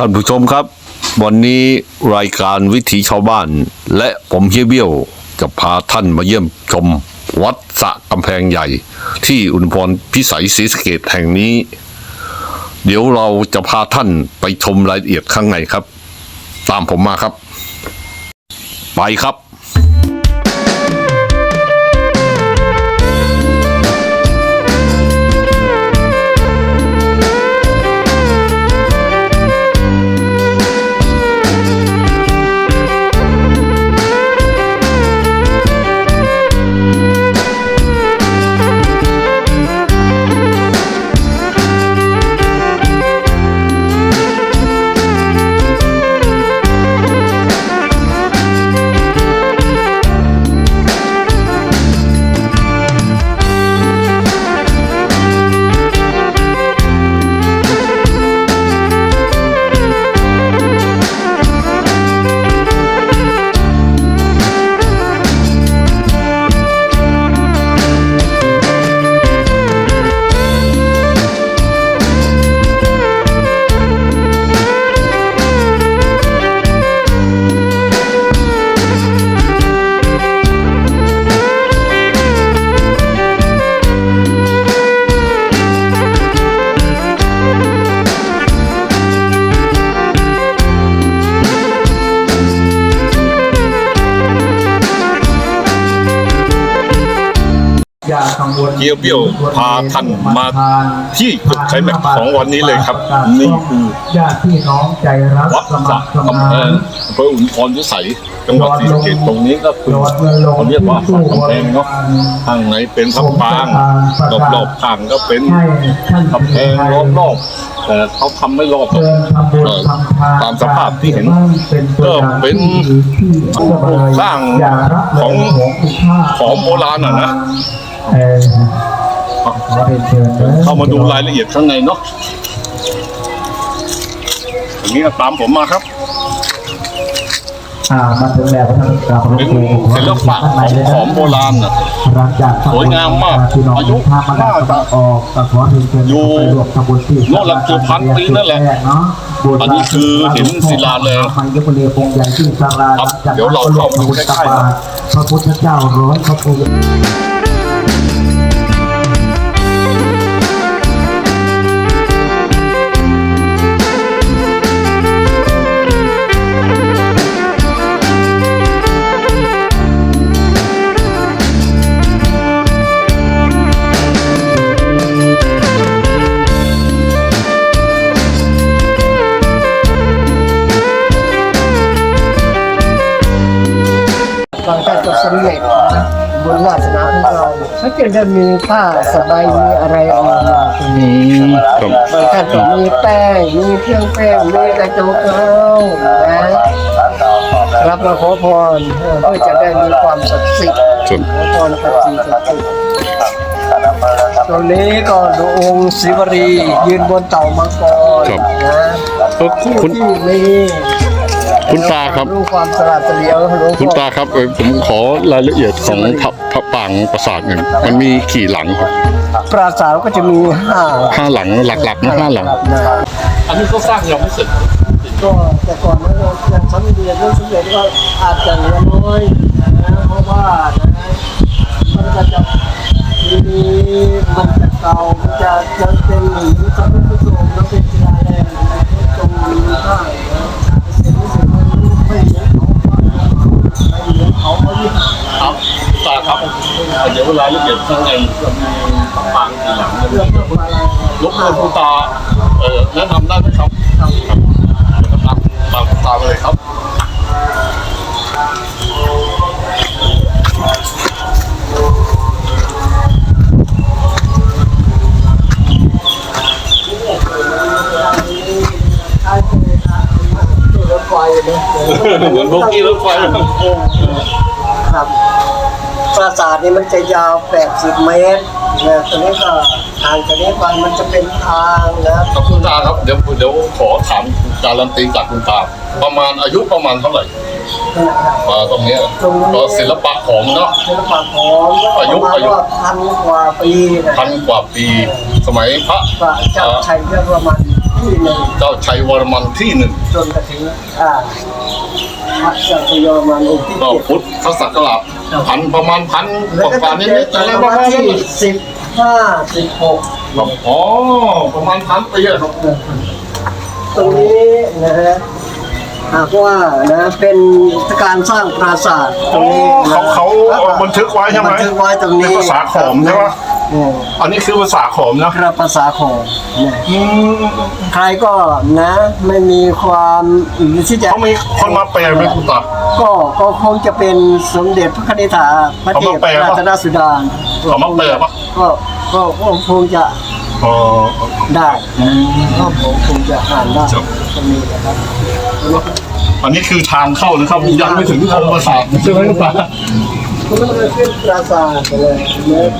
ท่านผู้ชมครับ วันนี้รายการวิถีชาวบ้าน และผมเฮียเบี้ยวจะพาท่านมาเยี่ยมชมวัดสะกำแพงใหญ่ ที่อุณพรพิสัยศรีสเกตแห่งนี้ เดี๋ยวเราจะพาท่านไปชมรายละเอียดข้างในครับ ตามผมมาครับ ไปครับ เฮียเบี้ยวพาท่านมาที่จุดไคลแม็กซ์ของวันนี้เลยครับ นี่คือญาติพี่น้องใจรักวัดสสมัระครสกำมาแพงนอำเภออุณพรพิสัยจังหวัดศรีสะเกษตรงนี้ก็คือโดดเงินลงเขาเรียกว่าสระกำแพงเนาะที่ตู้ข้างในเป็นพระปรางรอบๆข้างก็เป็นให้ท่านกำแพงล้อมรอบแต่เขาทำไม่รอบหรอกเดินทำบุญเออทำทานตามสภาพที่เห็นเป็นตัวอย่างก็เป็นที่ดีที่เอื้อเฟื้อสร้างอย่าละเลยของหวงคุณค่าของโบราณอะนะ เออขอเรียนเชิญนะเข้ามาดูรายละเอียดข้างในเนาะอย่างนี้ก็ตามผมมาครับ อ่ามาถึงแล้วท่านกราบหลวงเป็นปู่ศิลปะของของโบราณน่ะหลังจากสวยงามมากพี่น้องอายุทางมาแล้วน่าจะออกก็ขอเรียนเชิญอยู่ไปรวมทำบุญที่โน่นละเกือบพันปีนั่นแหละเนาะบุญอันนี้คือเห็นศิลาแรงมันก็เป็นเรือพงใหญ่ที่ศาลาครับหลังจากเดี๋ยวเราเข้ามาดูนั้นใกล้ๆก็ลงพระพุทธเจ้าร้อยพระพุทธ เราถ้าเกิดจะมีผ้าสบายมีอะไรออกมาตรงนี้บางท่านก็มีแป้งมีเครื่องแป้งมีกระจกเก้านะรับมาขอพรเพื่อจะได้มีความศักดิ์สิทธิ์ส่วนขอพรกับสิ่งศักดิ์สิทธิ์ตรงนี้ก็ดูองค์ศิวรียืนบนเต่ามังกรนะคุณที่มี คุณตาครับ รู้ความสลาดเฉลียวหลวงคุณพ่อตาครับเออผมขอรายละเอียดของพระพระปรางปราสาทหนึ่งมันมีกี่หลังครับปราสาทก็จะมีห้าห้าหลังหลักๆนะห้าหลัง นะครับอันนี้เขาสร้างยังไม่เสร็จก็แต่ก่อนนั้นเรายังสำเร็จเรื่องสำเร็จก็อาจจะเหลือน้อยนะเพราะว่านะมันก็จะมีมันจะเก่ามันจะยังเป็นหรือพระพุทธรูปแล้วเป็นศิลาแรงนะ เดี๋ยวรายละเอียดข้างในจะมีพระปรางกี่หลังเนี่ยเรื่องของอะไรบกวนคุณตาเออแนะนำได้ไหมครับครับตามตามตามมาเลยครับเหมือนโบกี้รถไฟ ปราสาทนี่มันจะยาว80เมตรนะตรงนี้ก็ทางจากนี้ไปมันจะเป็นทางนะครับคุณตาครับเดี๋ยวเดี๋ยวขอถามการันตีจากคุณตา ประมาณอายุประมาณเท่าไหร่มาตรงเนี้ยก็ศิลปะของเนาะศิลปะของอายุประมาณอายุว่าพันกว่าปีนะพันกว่าปี สมัยพระพระเจ้าชัยเยอรมันที่หนึ่งเจ้าชัยวรมันที่หนึ่งจนกระทั่งอ่าพระเจ้าชยมันองค์ที่ก็เจ็ดพุทธศักราช พันประมาณพันกแล้วก็ว่าจะนิเจดอๆอะไรตประมาณที่นั้นสิบห้าสิบหกอ๋อประมาณพันปีอะครับตรงนี้นะฮะหากว่านะเป็นการสร้างปราสาทตรงนี้นะเขาเขาบันทึกไว้ใช่ไหมบันทึกไว้ตรงนี้เป็นภาษาขอมใช่ปะอืมอันนี้คือภาษาขอมนะครับภาษาของนะอืมใครก็นะไม่มีความที่จะเขามีคนมาแปลไหมคุณตา ก็ก็คงจะเป็นสมเด็จพระคณิษฐาพระเทพเขามาแปลปะ ราชนาสุดานเขามาแปลปะก็ก็ก็คงจะอ๋อ ได้นะก็ผมคงจะอ่านได้ตรงนี้นะครับ อันนี้คือทางเข้านะครับยังไม่ถึงองค์ปราสาทใช่ไหมคุณตาคุณต้องไปขึ้นปราสาทเลยนะ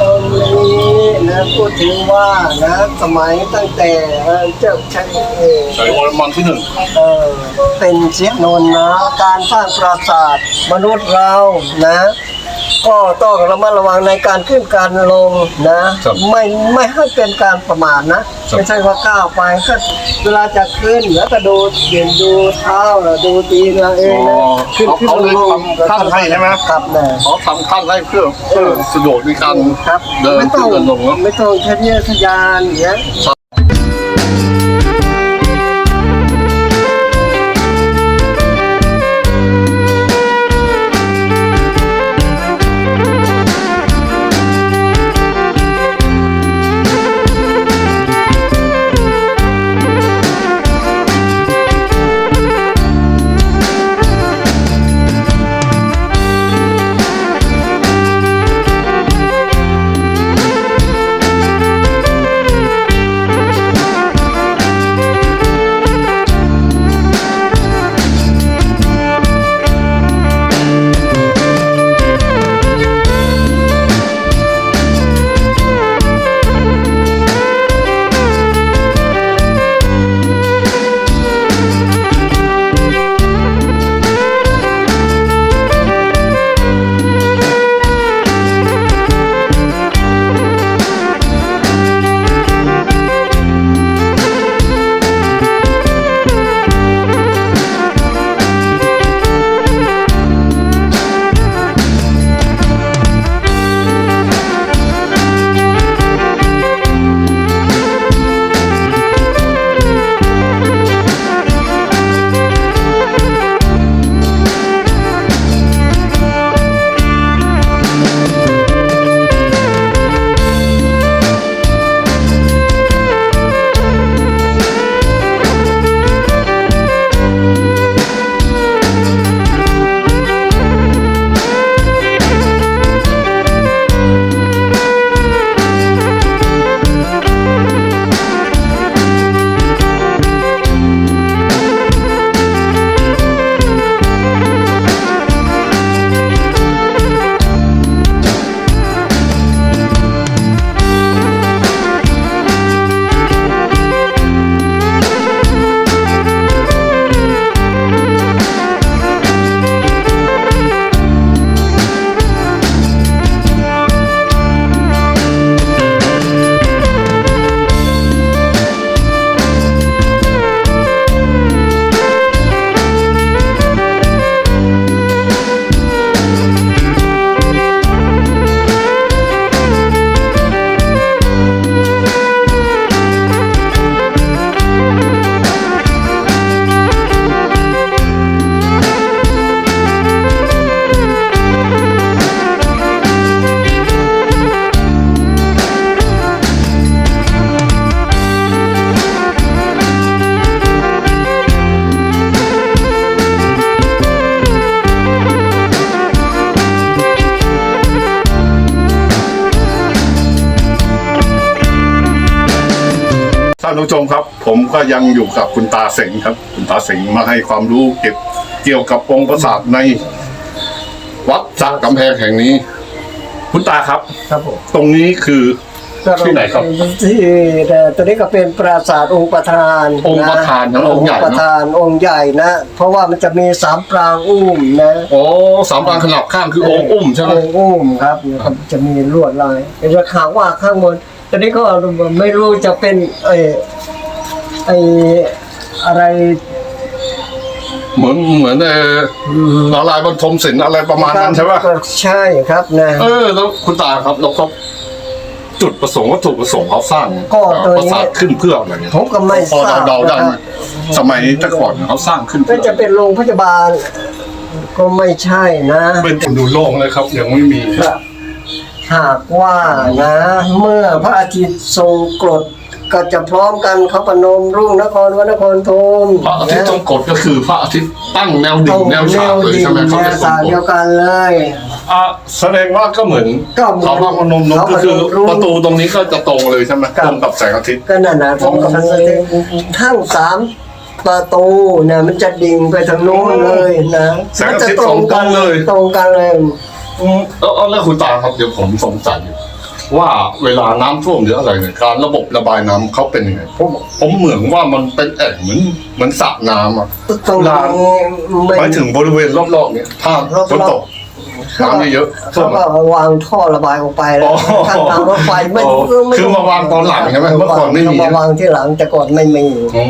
ตรงนี้นะพูดถึงว่านะสมัยตั้งแต่เอ่อเจ้าชายเออชัยวรมันที่หนึ่งเออเป็นเสียนนท์นะการสร้างปราสาทมนุษย์เรานะ ก็ต้องระมัดระวังในการขึ้นการลงนะไม่ไม่ให้เป็นการประมาทนะไม่ใช่ว่าก้าวไปก็เวลาจะขึ้นแล้วก็ดูเด่นดูเท้าดูตีนเราเองนะขึ้นขึ้นเขาลเลยงลงทำขั้นให้ใช่ไหมครับนะเขาทำขั้นให้เพื่อเพื่อสะดวกในการครับเดินไม่ต้องขึ้นเดินลงเนอะไม่ต้องทะเยอทะยานอย่างเงี้ย ท่านผู้ชมครับ ผมก็ยังอยู่กับคุณตาเสงครับ คุณตาเสงมาให้ความรู้เกี่ยวเกี่ยวกับองค์ปราสาทใน วัดสระกำแพงแห่งนี้ คุณตาครับ ครับผมตรงนี้คือ ที่ไหนครับที่แต่ตัวนี้ก็เป็นปราสาทองค์ประธานองค์ประธานทั้งองค์ใหญ่ประเนาะธานองค์ใหญ่นะ เพราะว่ามันจะมีสามปรางอุ้มนะโอ้สามปรางขนาบข้างคือองค์อุ้มใช่ไหมองค์อุ้มครับครับจะมีลวดลายเป็นราคาว่าข้างบน ตอนนี้ก็ไม่รู้จะเป็นไอ้ไอ้อะไร เหมือนเหมือนเออละลายบรรทมศิลป์อะไรประมาณนั้นใช่ปะก็ใช่ครับนะเออ แล้วคุณตาครับแล้วเขาจุดประสงค์วัตถุประสงค์เขาสร้างก็ตัวปรานี้สาทขึ้นเพื่ออะไรเนี่ยผมก็ไม่พอทราบเดาๆได้ไหมนะครับสมัยแต่ก่อนเขาสร้างขึ้นก็เพื่อจะเป็นโรงพยาบาล ก็ไม่ใช่นะ เป็นดูโล่งเลยครับ ยังไม่มี หากว่านะ เมื่อพระอาทิตย์ทรงกรดก็จะพร้อมกันเขาปนมรุ่งนครวนครธมพระอาทิตย์ทรงกฎก็คือพระอาทิตย์ตั้งแนวดิ่งแนวฉากเลยดิ่งใช่ไหมแนเขาวจะทรฉางกกเดียฎวกันเลยอะแสดงว่าก็เหมือนก็เหมือนเขาพระพนมนกก็คือเขาพนมรุ้งประตูตรงนี้ก็จะตรงเลยใช่ไหมครับตรงกับแสงอาทิตย์ก็นั่นนะผมกับพระอาทิตย์ทั้งสามประตูเนี่ยมันจะดิ่งไปทางโน้นเลยนะแสงมันอาจะทิตย์ตสรองงกันเลยตรงกันเลย อืมแล้วแล้วแล้วคุณตาครับเดี๋ยวผมสงสัยอยู่ว่าเวลาน้ำท่วมหรืออะไรเนี่ยการระบบระบายน้ำเขาเป็นยังไงผมผมเหมือนว่ามันเป็นแอ่งเหมือนเหมือนสระน้ำอะ ตรงลานนี้ไม่หมายถึงบริเวณรอบๆเนี่ยถ้ารอบๆฝนตก น้ำเยอะๆท่วเขามก็อะ วางท่อระบายออกไปแล้อ๋วอทางทางรถไฟไม่อ๋อไม่คือมาวางตอนหลังใช่ไหมเมื่อก่อนไม่มี มาวางที่หลังแต่ก่อนไม่มีอ๋อ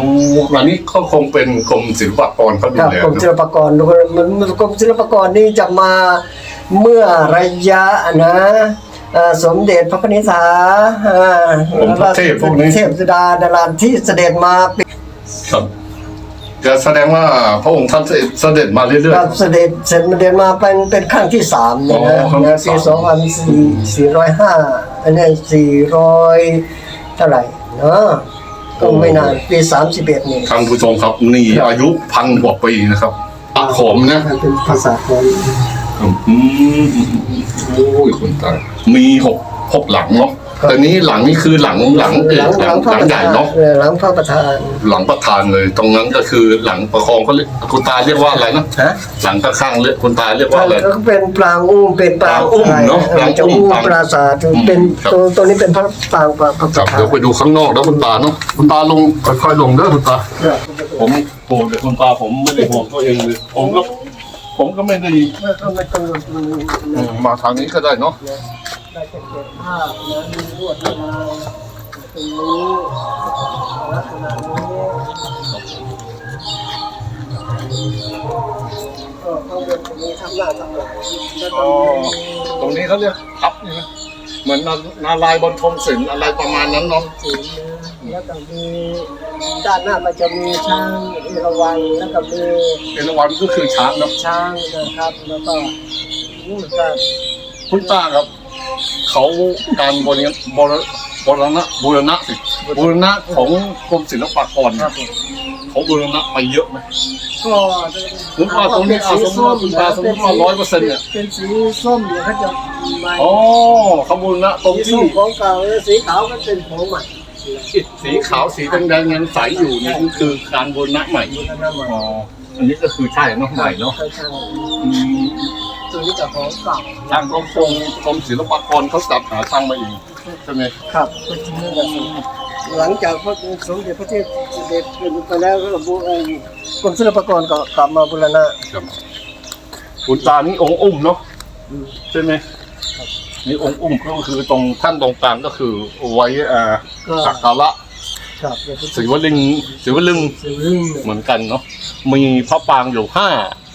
อันนี้ก็คงเป็นกรมศิลปากรเขาดูครับแลกรมศิลเนอะปากรมันมันกรมศิลปากรนี่จะมา เมื่อระยะนะเอ่อสมเด็จพระนิธิาอ่าผมพระเทพพวกนี้เทพสุดาดาราที่เสด็จมาปีครับจะแสดงว่าพระองค์ท่านเสด็จมาเรื่อยครับเสด็จเสด็จเสด็จมาเป็นเป็นครั้งที่สามเนี่ยนะอ๋อครั้งที่นะปีสามสองพันสี่สี่ร้อยห้าอันนี้สี่ร้อยเท่าไหร่เนาะก็ไม่นานปีสามสิบเอ็ดนี่ๆท่านผู้ชมครับนี่อายุพันกว่าปีนะครับอะขอมนะมันเป็นภาษาของอืม โอ้ยคุณตามีหกหกหลังเนาะแต่นี้หลังนี้คือหลังหลังเอกหลังพระหลังประใหญ่ธานเนาะออหลังพระประธาน หลังประธานเลย ตรงนั้นก็คือหลังประคองเขาเรียกคุณตาเรียกว่าอะไรนะฮะหลังข้างๆเรียกคุณตาเรียกว่าอะไรก็เป็นปรางอุ้มเป็นปรางปรางอุ้มเนอะออปรางอุ้มจะอุ้มปรางปราสาทเป็นครับตัวตัวนี้เป็นพระปรางพระพระปครัระบธานเดี๋ยวไปดูข้างนอกแล้วคุณตาเนาะคุณตาลงค่อยๆลงเด้อคุณตาครับผมโหเดี๋ยวคุณตาผมไม่ได้ห่วงตัวเองเลยผมก็ ผมก็ไม่ได้ไม่ต้องไม่ต้องม่ต้องอืมมาทางนี้ก็ได้เนาะได้เจะเก็บภานะมีรวดลายตรงนี้ลักษณะนี้ก็ข้างบนตรงนี้ทำหน้าทำหลังแล้วก็อ๋อตรงนี้เขาเรียกทับนี่นะเหมือนนานาลายณ์บนทมศิลป์อะไรประมาณนั้นเนาะสี แล้วก็มีด้านหน้าก็จะมีช้างเอราวัณแล้วก็มีเอราวัณก็คือช้างเนาะช้างนะครับ แล้วก็นี่เหมือนกันคุณตาครับ เขาการบริบรบรณะบูรณะสิบูรณะของกรมศิลปากรครับผมเขาบูรณะไปเยอะไหมก็ผมว่าตรงนี้อะสมมติว่าคุณตาสมมติว่า100%เนี่ยเป็นสีส้มเนี่ยเขาจะใหม่อ๋อเขาบูรณะตรงสีที่ส้มของเก่าแล้วสีขาวก็เป็นของใหม่ อิฐสีขาวสีแดงๆยังใสอยู่นี่ก็คือการบูรณะใหม่บูรณะใหม่อ๋ออันนี้ก็คือใช่เนาะใหม่เนาะใช่ใช่อืมตัวนี้กับของเก่าทางกรมกรมกรมศิลปากรเขาจัดหาช่างมาเองใช่ไหมครับก็จริงๆแล้วหลังจากพระสมเด็จพระเทพเสด็จไปแล้วก็บูเอ่อกรมศิลปากรก็กลับมาบูรณะครับคุณตานี่องค์อุ้มเนาะใช่ไหม นี่องค์อุ้มก็คือตรงท่านตรงกลางก็คือไว้อ่าสักการะครับเดี๋ยวพุทธศิวลึงศิวลึงศิวลึงเหมือนกันเนาะมีพระปรางอยู่ห้า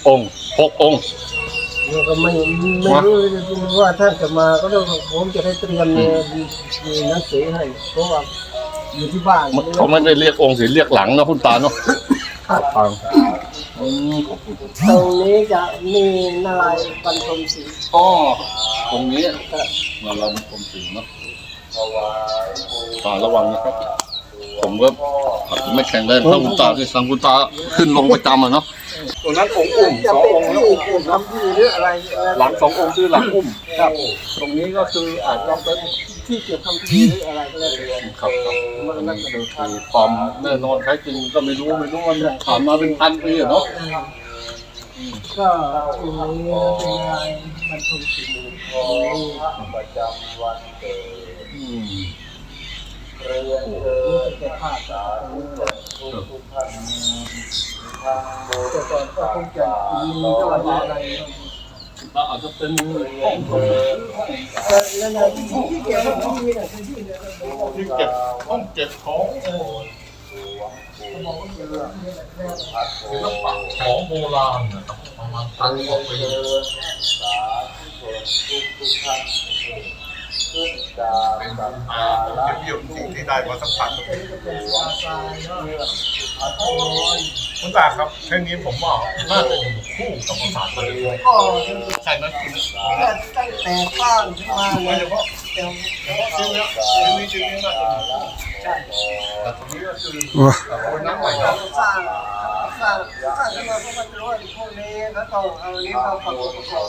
องค์หกองค์เนี่ยก็ไม่ไม่รู้ว่าท่านจะมาก็ต้องผมจะได้เตรียมเนี่ยมีหนังสือให้เพราะว่าอยู่ที่บ้านเขาไม่ได้เรียกองค์สิเรียกหลังเนาะคุณตาเนาะครับปรางอื มขอบคุณตรงนี้จะมีนารายบรรทมศรีอ๋อตรงนี้มาเราเป็นคนสีเนาะตาระวังนะครับ ผมก็ไม่แข็งแรงเท่าคุณตาที่สังคุณตาขึ้นลงประจำอะเนาะ ตรงนั้นองค์อุ้มจะสองเป็นองค์แล้วที่เป็นคำที่หรืออะไรหลังสององค์คือหลังอุ้มครับ ตรงนี้ก็คืออาจจะเป็นที่เกี่ยวคำที่หรืออะไรก็แล้วแต่ครับครับมันนั่นก็คือความแน่นอนแท้จริงก็ไม่รู้ไม่รู้มันผ่านมาเป็นพันปีอะเนาะก็ตรงนี้เป็นนารายณ์บรรทมศรีอืมนี่เป็นภาพจากตรงนี้ แต่ก่อนก็คงจะมีก็อะไรอะไรอาจจะเป็นนั่นน่ะที่เก็บของที่นะที่เก็บห้องเก็บของของโบราณนะครับประมาณพันกว่าปีเป็นอ่าเยี่ยมจริงที่ได้มาสัมผัส คุณตาครับแค่นี้ผมว่าน่าจะอยู่คู่กับภาษาไทยก็ใช่ไหมคุณตั้งแต่สร้างขึ้นมาเนี่ยยเฉพาะเฉพาะชื่อเนี้ยชื่อนี้ชื่อนี้น่าจะอยู่คู่แต่ตรงนี้ก็คือคนน้ำใหม่เนาะสร้างสร้างสร้างขึ้นมาเพราะมันรู้ว่าพวกนี้แล้วต้องเอาอันนี้มาประกอบประกอบ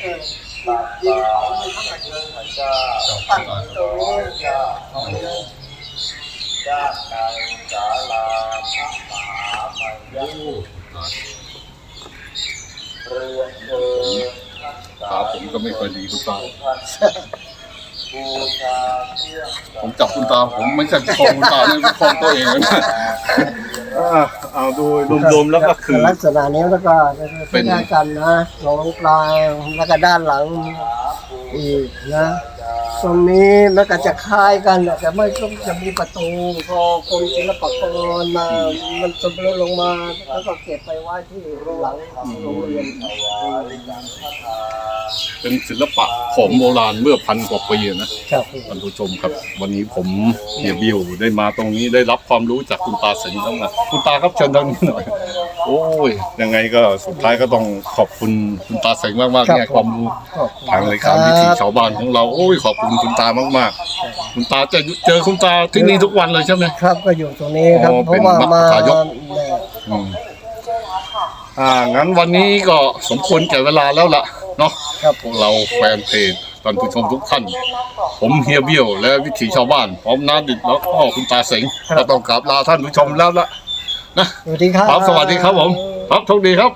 เออยิงเขาไม่เข้าไปเลยปั่นตรงนี้ ขาผมก็ไม่ค่อยดีคุณตาผมจับคุณตาผมไม่ใช่ประคองคุณตาเลยประคองตัวเองนะอ่าเอาโดยรวมๆแล้วก็คือ ลักษณะนี้แล้วก็เป็นกันนะลงกลางแล้วก็ด้านหลังอีกนะ ตรงนี้แล้วก็จะคล้ายกันแต่ไม่ต้องจะมีประตูพอกรมศิลปากรมา มันจะลดลงมา แล้วก็เก็บไปไว้ที่หลังโรงเรียน เป็นศิลปะของโบราณเมื่อพันกว่าปีนะครับท่านผู้ชมครับ วันนี้ผมเฮียบิวได้มาตรงนี้ได้รับความรู้จากคุณตาเสงทั้งนั้นคุณตาครับเชิญทางนี้หน่อย โอ้ยยังไงก็สุดท้ายก็ต้องขอบคุณคุณตาเสงมากๆเนี่ยความรู้ทางรายการวิถีชาวบ้านของเราโอ้ยขอบคุณคุณตามากๆ คุณตาจะเจอคุณตาที่นี่ทุกวันเลยใช่ไหมครับก็อยู่ตรงนี้ครับอ๋อเพราะว่าเป็นมมาหายกเนี่ยอืมอ่างั้นวันนี้ก็สมควรแก่เวลาแล้วล่ะ เนาะครับพวกเราแฟนเพจท่านผู้ชมทุกท่าน ผมเฮียเบี้ยวและวิถีชาวบ้าน พร้อมน้าดิดแล้วก็คุณตาเสงก็ต้องกราบลาท่านผู้ชมแล้วละนะสวัสดีครับ ครับสวัสดีครับผมครับโชคดีครับ